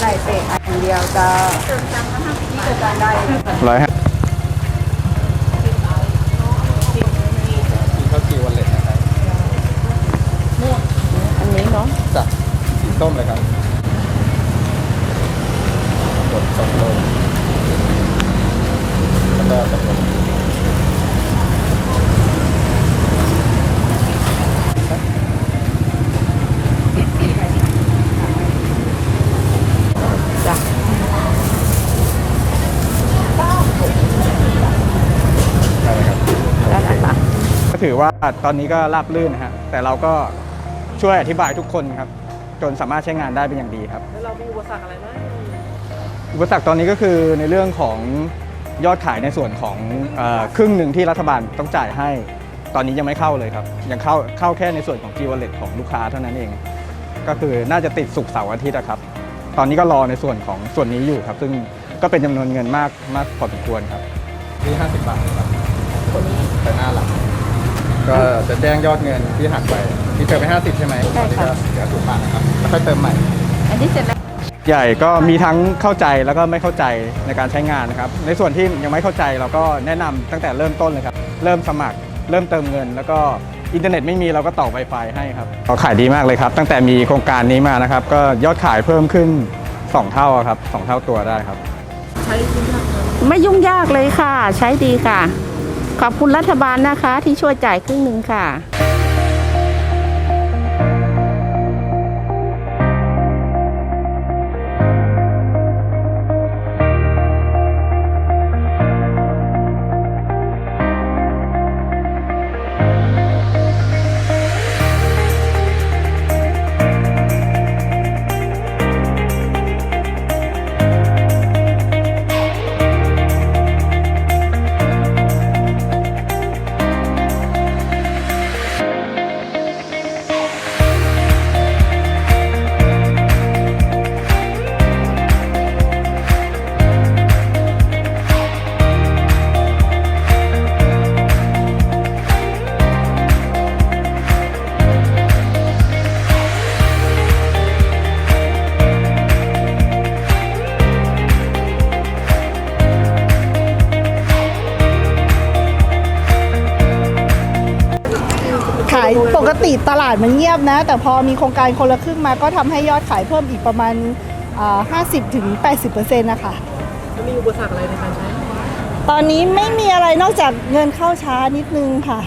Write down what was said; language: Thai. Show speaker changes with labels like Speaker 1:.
Speaker 1: เดียวจะนี่จะจานได้
Speaker 2: ร้อยห้า
Speaker 3: สีข้าวจีวันเล็ตนะครับ
Speaker 1: อันนี้เนาะ
Speaker 3: จ้ะสีส้มเลยครับกดสองโลแล้วก็สองโล
Speaker 1: จ้ะ
Speaker 3: ได้เลยครับ
Speaker 1: ได้แล้วค่ะ
Speaker 2: ก็ ถือว่าตอนนี้ก็ราบรื่นนะฮะแต่เราก็ช่วยอธิบายทุกคนครับ จนสามารถใช้งานได้เป็นอย่างดีครับ
Speaker 1: แล้วเรามีอุปสรรคอะไรไหม
Speaker 2: อุปสรรคตอนนี้ก็คือในเรื่องของยอดขายในส่วนของเออครึ่งหนึ่งที่รัฐบาลต้องจ่ายให้ ตอนนี้ยังไม่เข้าเลยครับ ยังเข้าเข้าแค่ในส่วนของ G Wallet ของลูกค้าเท่านั้นเอง ก็คือน่าจะติดสุกร์เสาร์อาทิตย์นะครับ ตอนนี้ก็รอในส่วนของส่วนนี้อยู่ครับ ซึ่งก็เป็นจำนวนเงินมากมากพอสมควรครับ
Speaker 3: ที่50 บาทครับกดไปหน้าหลัง ก็จะ แจ้งยอดเงินที่หักไปที่เติมไป 50 ใช่ไหมตอนนี้ก็เหลือศูนย์บาทนะครับแล้วค่อยเติมใหม่
Speaker 1: อันนี้เสร็จแล้ว
Speaker 2: ใหญ่ก็มีทั้งเข้าใจแล้วก็ไม่เข้าใจในการใช้งานนะครับ ในส่วนที่ยังไม่เข้าใจเราก็แนะนำตั้งแต่เริ่มต้นเลยครับ เริ่มสมัคร เริ่มเติมเงิน แล้วก็อินเทอร์เน็ตไม่มีเราก็ต่อ Wi-Fi ให้ครับก็ขายดีมากเลยครับ ตั้งแต่มีโครงการนี้มานะครับ ก็ยอดขายเพิ่มขึ้น 2 เท่าครับสองเท่าตัวได้ครับ
Speaker 1: ไม่ยุ่งยากเลยค่ะ ใช้ดีค่ะ ขอบคุณรัฐบาลนะคะที่ช่วยจ่ายครึ่งหนึ่งค่ะา
Speaker 4: ยปกติตลาดมันเงียบนะ แต่พอมีโครงการคนละครึ่งมาก็ทำให้ยอดขายเพิ่มอีกประมาณอ่า50ถึง80%นะคะ
Speaker 1: มีอุปสรรคอะไรในการใช้
Speaker 4: ตอนนี้ไม่มีอะไรนอกจากเงินเข้าช้านิดนึงค่ะ